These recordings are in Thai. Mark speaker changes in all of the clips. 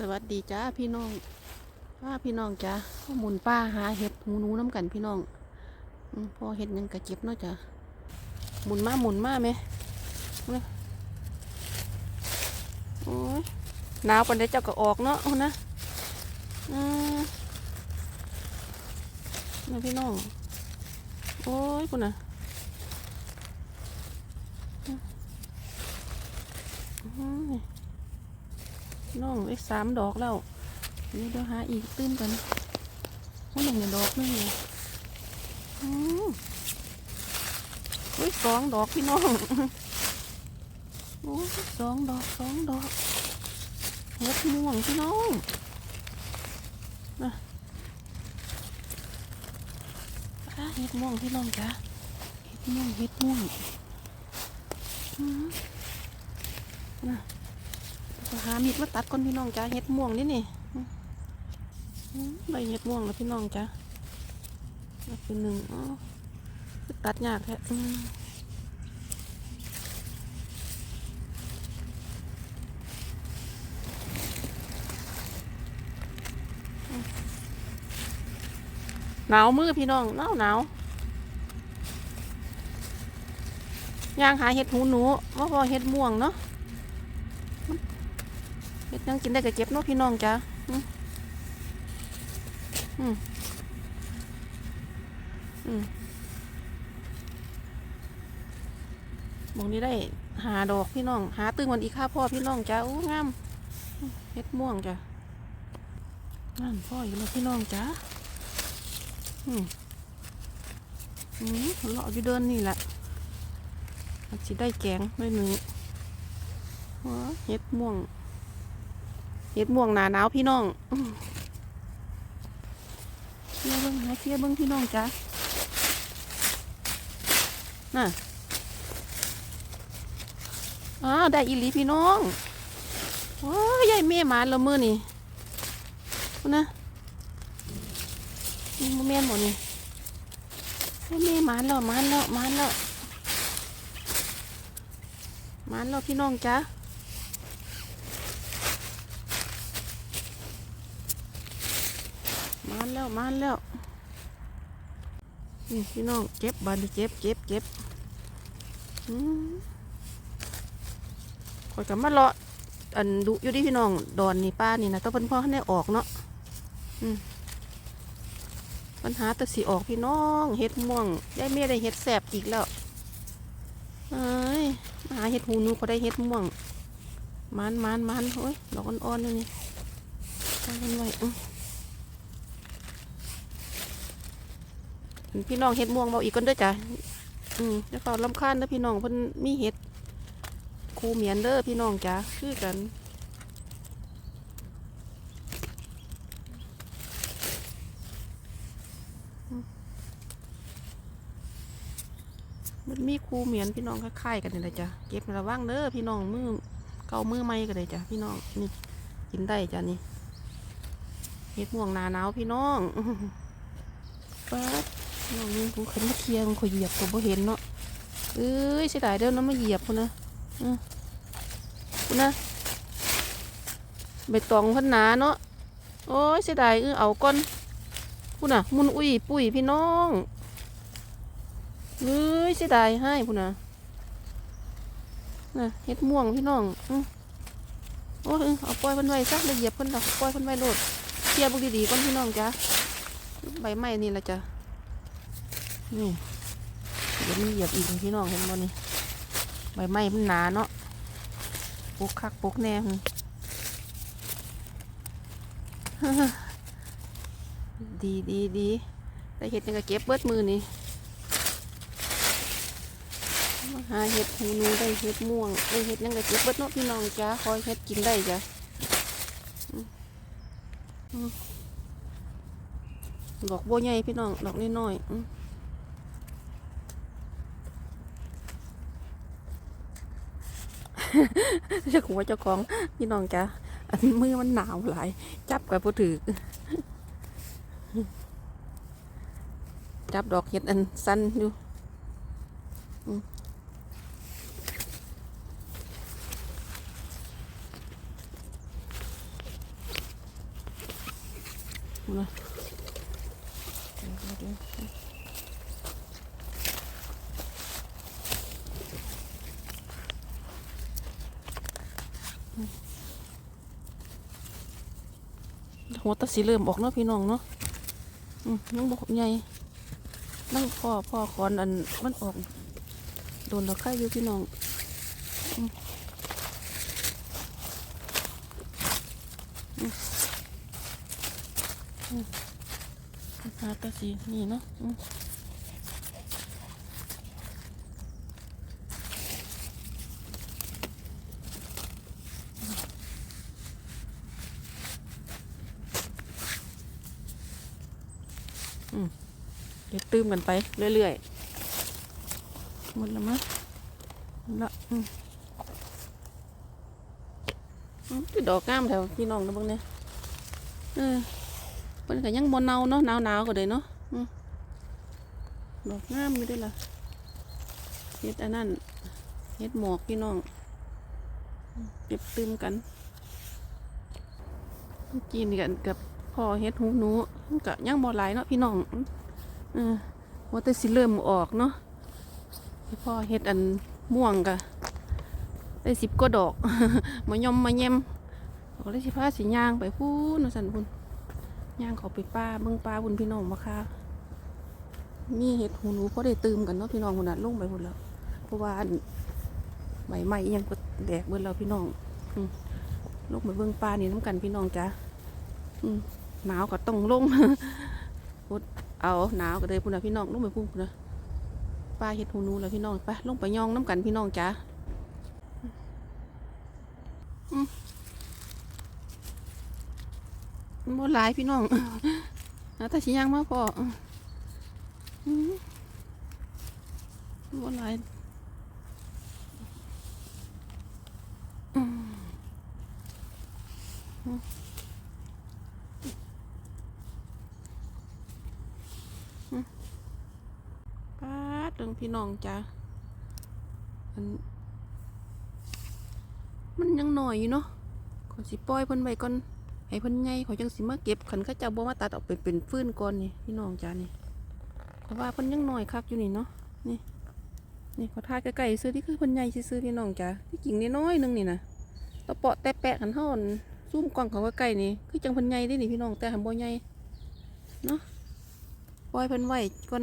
Speaker 1: สวัสดีจ้าพี่น้องป้าพี่น้องจ้าข้อมูลป้าหาเห็ดหูนูน้ำกันพี่น้องพอเห็ดยังกระเจ็บเนาะจ้าหมุนมาหมุนมาไหมโอ้ยหนาวปันได้เจ้าก็ออกเนาะนะอืมนี่พี่น้อง โอ้ยคุณนะอืม น้องได้สามดอกแล้วเดี๋ยวเดี๋ยวหาอีกตื้มกันว่าหนึ่งเนี่ยดอกนึงเลยอืมเฮ้ยสองดอกพี่น้องโอ้สองดอกสองดอกเฮ็ดม่วงพี่น้องนะเฮ็ดม่วงพี่น้องจ้ะเฮ็ดม่วงเฮ็ดม่วงอืมนะ หามีดมาตัดก่อนพี่น้องจ้าเห็ดม่วงนี่นี่ใบเห็ดม่วงแล้วพี่น้องจ้าแล้วคือหนึ่งอ๋อตัดยากแท้หนาวมือพี่น้องหนาวหนาวย่างหาเห็ดหูหนูว่าพอเห็ดม่วงเนาะ เฮ็ดยังกินได้ก็เก็บเนาะพี่น้องจ้าอืมอืมอืมองนี้ได้หาดอกพี่น้อง หาตึงวันอีค่าพ่อพี่น้องจ้าอู้งามอืมเฮ็ดม่วงจ้ะนั่นพ่ออยู่แล้วพี่น้องจ้าอืมอืมเลาะอยู่เดินนี่แหละอาจสิได้แกงด้วยหนึ่งว้าเฮ็ดม่วง เห็ดม่วงหนาหนาวพี่น้องเชียเบิ้งหาเชียเบิ้งพี่น้องจ้ะน่ะอ้าวได้อีหลีพี่น้องว้ายยายเม่หมานและมือนี่นะนี่โมเมนหมดนี่ยายเม่หมานแล้วหมานแล้วหมานแล้วหมานแล้วพี่น้องจ้ะ มา แล้วมาแล้วนี่พี่น้องเจ็บบานเจ็บเจ็บเจ็บอืมคอยกับมาเลาะอันดุอยู่ดิพี่น้องดอนนี่ป้านี่นะต้องเพิ่นพ่อให้ได้ออกเนาะปัญหาตะสีออกพี่น้องเห็ดม่วงได้เมียได้เห็ดแสบอีกแล้วเอ้ยมาหาเห็ดหูหนูก็ได้เห็ดม่วงมันมันมันโอ้ยดอกอ่อนๆนี่นี่ตั้งกันไว้อื้อ พี่น้องเห็ดม่วงเบาอีกกันด้อจ้ะอืมจะฝากลำคาญเด้อพี่น้องเพิ่นมีเห็ดคูเหมียนเด้อพี่น้องจ้ะคือกันมันมีคูเหมียนพี่น้องคล้ายๆกันนี่แหละจ้ะเก็บระวังเด้อพี่น้องมือเกามือไม่กันเลยจ้ะพี่น้องนี่กินได้จ้ะนี่เห็ดม่วงนาหนาวพี่น้องป๊าด น้องกูขึ้นมาเคียร์มันขอยเหยียบตัวบ่เห็นเนาะเอ้ยเสียดายเด้อน้ำมาเหยียบพุ่นนะพุ่นนะใบตองพันหนาเนาะโอ้ยเสียดายเออเอาก้อนพุ่นนะมุนอุ้ยปุ้ยพี่น้องเอ้ยเสียดายให้พุ่นนะน่ะเฮ็ดม่วงพี่น้องอือโอ้ยเออเอาปล่อยเพิ่นไว้ซะแล้วเหยียบเพิ่นดอกปล่อยเพิ่นไว้โลดเคลียร์บุกดีๆก่อนพี่น้องจ้ะใบไม้นี่ละจ้ะ นี่เดี๋ยวมันเหยียบอีกพี่น้องเห็นบ่นี่ใบไม้มันหนาเนาะปุกคักปุกแน่ดีดีดีได้เห็ดยังก็เก็บเบิดมือนี่มาหาเห็ดหูนูได้เห็ดม่วงได้เห็ดยังก็เก็บเบิดเนาะพี่น้องจ้าคอยเห็ดกินได้จ้ะดอกบัวใหญ่พี่น้องดอกน้อยๆอืม เจ้าของเจ้าของพี่น้องจ้ะอันมือมันหนาวหลาย จับกับผู้ถือจับดอกเห็ดอันสั้นอยู่อืมดูนะเดี๋ยวเดี๋ยวเดี๋ยว หัวตะสีเริ่มออกเนาะพี่น้องเนาะอืมยังบอกใหญ่นั่งพ่อพ่อคอนอันมันออก โดนดอกไข่อยู่พี่น้องอืมอืมอืมหาตะสีนี่เนาะอืมอืมเดี๋ยว ตื้มกันไปเรื่อยๆหมดแล้วมั้งหมดละอืมอืมคือดอกงามแถวพี่น้องนะบิ่งเนี่ยเออเพิ่นก็ยังบ่เนาเนาะหนาวหนาวก็เลยเนาะอืมดอกงามอยู่ด้วยล่ะเฮ็ดอันนั้นเฮ็ดหมอกพี่น้องเก็บตืมกันเมื่อกินกันกับพ่อเฮ็ดหูหนูมันก็ยังบ่หลายเนาะพี่น้อง ออว่าแต่สิเริ่มออกเนาะพ่อเฮ็ดอันม่วงกะได้สิบก็ดอกมายอมมาเย็มเขาได้สิพาสีย่างไปพูนสันพุ่นย่างเขาไปป้าเบิ่งป้าพุ่นพี่น้องมาค่ะมีเห็ดหูหนูพอได้ตืมกันเนาะพี่น้องคนนั้นลงไปพุ่นแล้วเพราะว่าใบไม้ยังก็แดกเบิ่แล้วพี่น้องอืมลงไปเบิ่งป้านี่น้ำกันพี่น้องจ้ะหนาวก็ต้องลงพุด เอาหนาวก็เลยพุ่นนะพี่น้องลงไปพุ่นพุ่นนะปลาเห็ดหูหนูแล้วพี่น้องไปลงไปย่องน้ำกันพี่น้องจ้าอืมมันบ่หลายพี่น้องแล้วแต่ชิย่างมาพออืมมันบ่หลายอืมอืมอืม ปาดเรื่องพี่ น้องจ้ะมันยังหน่อยอยู่เนาะขอสิปล่อยเพิ่นไว้ก่อนให้เพิ่นใหญ่ขอยจังสิมาเก็บขันเขาเจ้าบ่มาตัดออกเป็นเป็นฟื้นก่อนนี่พี่น้องจ้ะนี่เพราะว่าเพิ่นยังหน่อยคักอยู่นี่เนาะนี่นี่ขอทาใกล้ๆซื้อที่คือเพิ่นใหญ่ซื้อพี่น้องจ้ะที่กิ่งน้อยนึงนี่นะตะเปาะแตะแปะขันเฮาอั่นซูมกล้องเขาใกล้นี่คือจังเพิ่นใหญ่เด้นี่พี่น้องแต่หันบ่ใหญ่เนาะปล่อยเพิ่นไว้ก่อน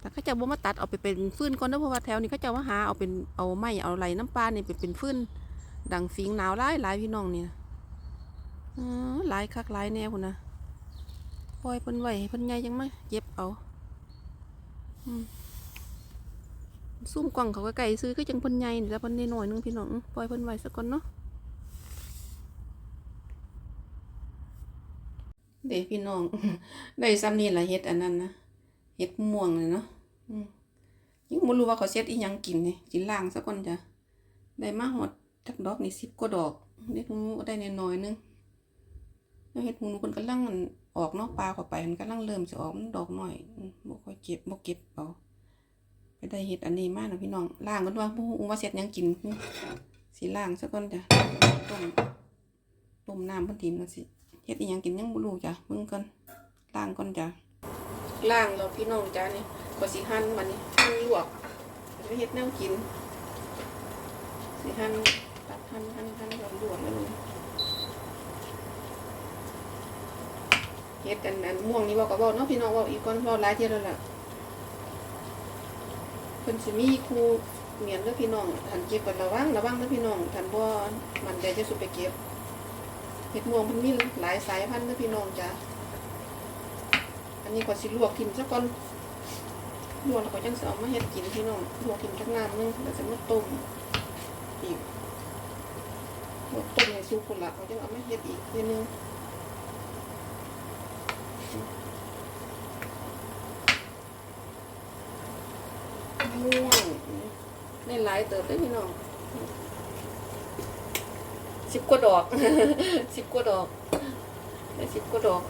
Speaker 1: แต่เขาจะบ่มาตัดเอาไปเป็นฟืนก่อนเด้อเพราะว่าแถวนี้เขาจะมาหาเอาเป็นเอาไม้เอาไหลน้ำปลาเนี่ยไปเป็นฟืนดังฟิงหนาวหลายหลายพี่น้องเนี่ยเออหลายคักหลายแนวพุ่นะปล่อยเพิ่นไว้ให้เพิ่นใหญ่ยังไมาเก็บเอาซุ่มกล่องเขาก็ไก่ซื้อก็จังเพิ่นใหญ่แล้วเพิ่นน้อยนึงพี่น้องปล่อยเพิ่นไว้สักก่อนเนาะเด็กพี่น้องได้ซ้ำนี่ละเฮ็ดอันนั้นนะ เห็ดม่วงเลยเนาะยังไม่รู้ว่าเขาเซ็ตอีหยังกินนี่กินล่างสักก่อนจ้ะได้มาหอดจักดอกนี่สิบกว่าดอกเด็กหนูก็ได้นน้อยนึงแล้วเห็ดหูนูคนกำลังอั่นอกเนอกปลาเข้าไปมันกำลังเริ่มจะออกดอกหน้อยอืมบ่ค่อยเก็บบ่เก็บเอาไปได้เห็ดอันนี้มาเนะพี่น้องล่างกันว่าบ่ฮู้ว่าเซ็ตยังกินสิล่างสักก่อนจ้ะต้มต้มน้ำเพิ่นทิมแล้วสิเฮ็ดอีหยังกินยังบ่รู้จ้ะเบิ่งก่อนล่างก่อนจ้ะ ล่างเราพี่น้องจ้านี่ก็สิหั่นมันนี่หั่นลวกจะเฮ็ดแนวกิน สิหั่นตัดหั่นหั่นหั่นลวกลวกแล้วนี่เฮ็ดอันอันม่วงนี่บอกก็บอกเนาะพี่น้องบอกอีกก่อนบอกหลายเที่ยแล้วล่ะเพิ่นสิมีครูเมียนเด้อพี่น้องทันเก็บกันระวังระวังเด้อพี่น้องทันบ่มันใจจะสุดไปเก็บเฮ็ดม่วงเพิ่นมีหลายสายพันธุ์เด้อพี่น้องจ้า นนี้ก็สิลวกทิมซะก่อนลวกแล้วก็จังสิเอามาเฮ็ดกินพี่น้องลวกทิมจักน้ำนึงแล้วจะมาต้มอีกลวกต้มในซุปพุ่นละเขาจะเอามาเฮ็ดอีกทีนึงม่วงได้หลายเติบเลยพี่น้องสิบกว่าดอกสิบกว่าดอกได้สิบกว่าดอก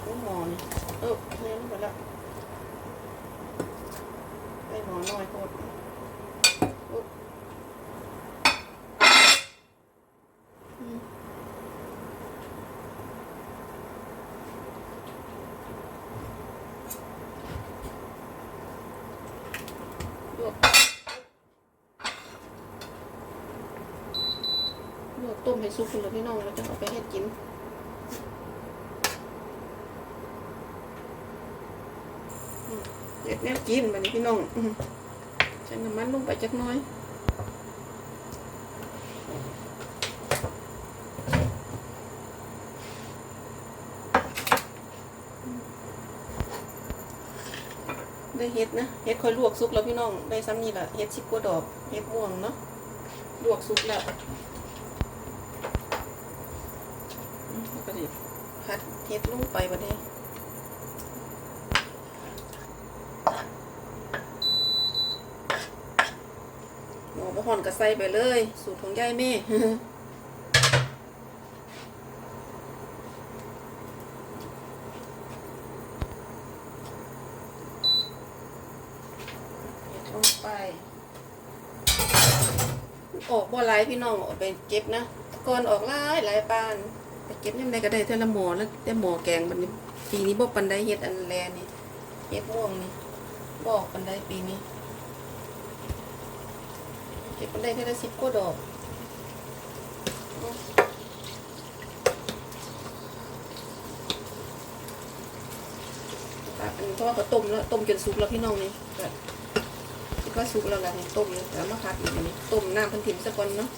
Speaker 1: กไม่หมอนเออเน้นไปละไปหมอนน้อยโคตรต้มให้ซุปคุณแล้วพี่น้องเราจะเอาไปให้กิน มเด็ดแนวกินแบบนี้พี่น้องใส่น้ำมันลงไปจักน้อยได้เฮ็ดนะเฮ็ดค่อยลวกซุกแล้วพี่น้องได้ซ้ำนี่แหละเฮ็ดชิบกว่าดอกเฮ็ดม่วงเนาะลวกซุกแล้วก็ดิพัดเฮ็ดลงไปบัดนี้หมอ บ่ฮ้อนก็ใส่ไปเลย สูตรของยายแม่ลงไปออกบ่หลายพี่น้องเอาไปเก็บนะก่อนออกหลายหลายปานไปเก็บยังไงก็ได้เท่าละหมอแล้วแต่หมอแกงบันปีนี้บ่ปันได้เฮ็ดอันแลนี่เฮ็ดม่วงนี่บ่ออกปันได้ปีนี้ เก็บปันได้แค่ละสิบกว่าดอกตัดอันนี้เพราะว่าเขาต้มแล้วต้มจนสุกแล้วพี่น้องนี่ก็ก็สุกแล้วล่ะนี่ต้มแล้วแล้วมาพักอีกอันนี้ต้มน้ำเพันถิ่มสักก่อนเนาะ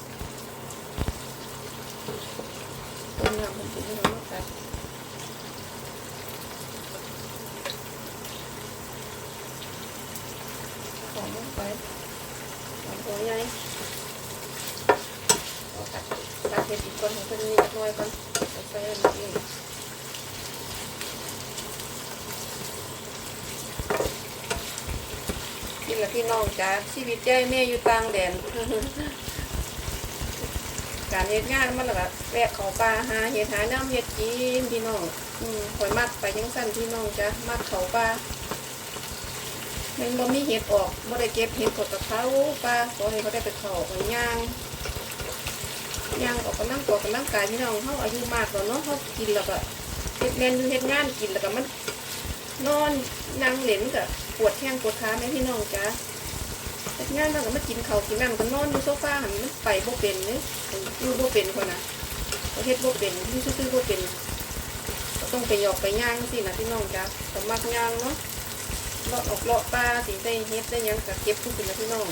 Speaker 1: ต้มน้ำเพันถิ่มแล้วมาพักหอมลงไป หัวใหญ่ตัดเห็ดอีกก่อนให้เพิ่นนิดหน่อยก่อนใส่อันนี้นี่แหละพี่น้องจ้าชีวิตใจแม่อยู่ต่างแดนการเฮ็ดงานมันแบบแวะเขาป่าหาเฮ็ดหาน้ำเฮ็ดกินพี่น้องอืมข่อยมักไปยังสั้นพี่น้องจ้ามักเขาป่า มันบ่มีเฮ็ดออกบ่ได้เก็บเฮ็ดกดกระเขาป่าขอให้เขาได้ไปเขาไปย่างย่างออกกำลังกายกำลังกายพี่น้องเขาอายุมากแล้วเนาะเขากินแล้วก็เฮ็ดแมนดูเฮ็ดงานกินแล้วก็มันนอนนั่งเหลนกับปวดแข้งปวดขาไหมพี่น้องจ้าเฮ็ดงานมันก็มากินเขากินน้ำก็นอนอยู่โซฟาหันมันไปบ่เป็นเนี่ยอยู่บ่เป็นคนน่ะเขาเฮ็ดบ่เป็นอยู่ซื่อๆบ่เป็นต้องไปหยอกไปย่างสินะพี่น้องจ้าก็มักย่างเนาะ เลาะออกเลาะปลาสิได้เฮ็ดได้ยังก็เก็บทุกสิ่งนะพี่น้อง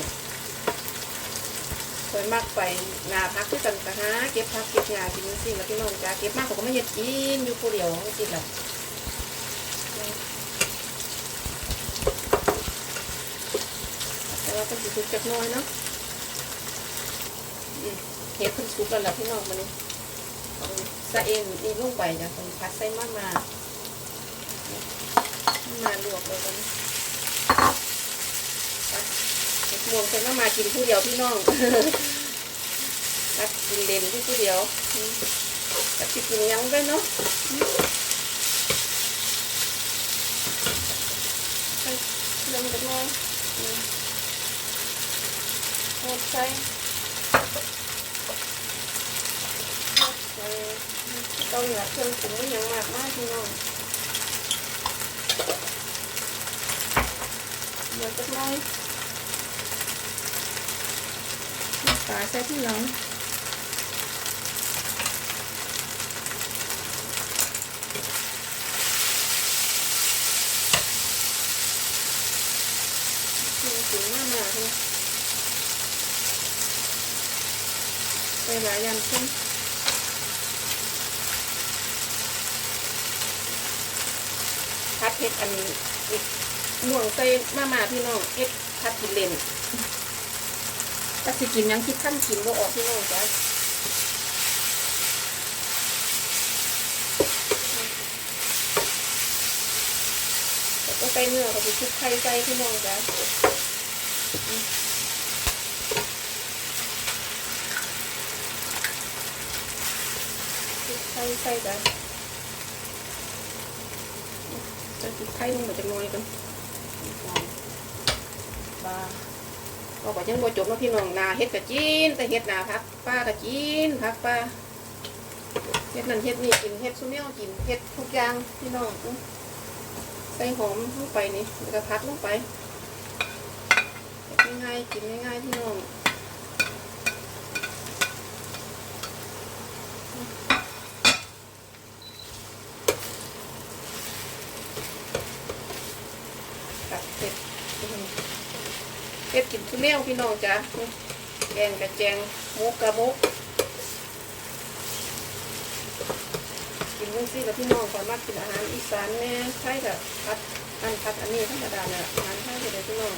Speaker 1: คอยมักไปงาพักคือกันก็หาเก็บพักเก็บงากินสิ่งนะพี่น้องจ้าเก็บมากเขาก็ไม่เฮ็ดกินอยู่ผู้เดียวสิล่ะแต่ว่าเป็นสุกจักน้อยเนาะเห็ดเพิ่นสุกแล้วล่ะพี่น้องมันนี่เอาใส่เอ็นนี่ลงไปจ้ะต้องพัดใส่มากมามาลวกเลยกัน เห็ดม่วงใส่มามากินผู้เดียวพี่น้องตักกินเด่นที่ผู้เดียวอืมตักสิกินหยังไปเนาะอืมใส่เรื่องจักหน้อยอืมหมดใส่หมดใส่เราอยากเครื่องปรุงไม่ยังมากมากพี่น้อง เดี๋ยวจะน้อยน้ำปลาใส่ที่ หลังเครื่องไปหลายอย่างขึ้นพัดเห็ดอันนี้อีกม่วงใส่มามาพี่น้องเห็ดพัดกินเลนถ้าสิกินยังคิดขั้นกินบ่ออกพี่น้องจ้ะแต่ก็ใส่เนื้อก็สิชุบไข่ใส่พี่น้องจ้ะใส่ใส่กันใส่พริกไทยลงมาจะน้อยกัน บาก็บอกยังบ่จบนะพี่น้องนาเฮ็ดกะจีนแต่เฮ็ดนาพักป้ากะจีนพักป้าเฮ็ดนั่นเฮ็ดนี่กินเฮ็ดซุเนียวกินเฮ็ดทุกอย่างพี่น้องใส่หอมลงไปนี่แล้วก็พักลงไปง่ายๆกินง่ายๆพี่น้อง ดกินทุเรียวพี่น้องจ้ะแกงกระแจงหมุกกระมุกกินจังซี่กับพี่น้องก่อนมากกินอาหารอีสานแน่ใช่กับพัดอันพัดอันนี้ธรรมดาเนี่ยอาหารไทยเลยพี่น้อง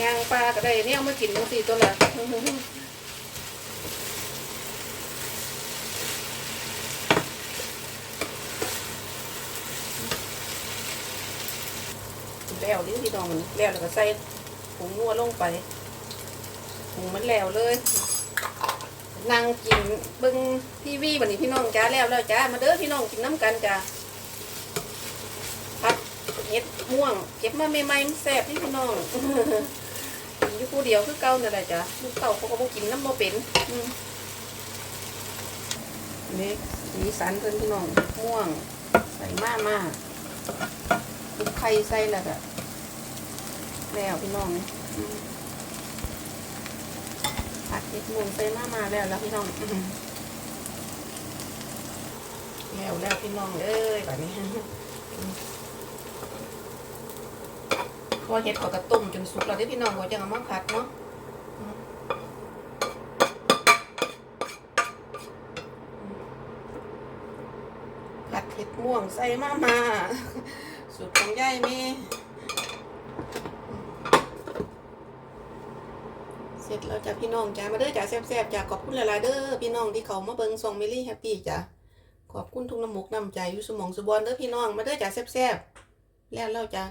Speaker 1: ย่างปลาก็ได้เนี่ยเอามากินจังซี่ตัวละ แล้วนี่พี่น้องมันแล้วแล้วก็ใส่ผงนัวลงไปผงมันแล้วเลยนั่งกินเบิ้งทีวีวันนี้พี่น้องจ้าแล้วแล้วจ้ามาเด้อพี่น้องกินน้ำกันจ้าพัดเห็ดม่วงเก็บมาใหม่ๆมันแซ่บที่พี่น้องกินอยู่ผู้เดียวคือเก่านั่นแหละจ้ะลูกเต่าเขาก็บ่กินน้ำบ่เป็นนี่สีสันเพิ่อนพี่น้องม่วงใส่มามากไข่ใส่แล้วก็ แล้วพี่น้องผัดเห็ดม่วงใส่มามาแล้วแล้วพี่น้องอืมแล้วแล้วพี่น้องเอ้ยแบบนี้พอเห็ดเขากระต้มจนสุกแล้วเด้อพี่น้องก็จะเอามาผัดเนาะผัดเห็ดม่วงใส่มามาสูตรของยายมีเสร็จ แล้วจ้ะพี่น้องจ้ามาเด้อจ้าแซ่บๆจ้าขอบคุณหลายๆเด้อพี่น้องที่เขามาเบิ่งซองมิลลี่แฮปปี้จ้ะขอบคุณทุกน้ำหมกน้ำใจอยู่สมองสุบอนเด้อพี่น้องมาเด้อจ้าแซ่บๆแล้วแล้วจ้า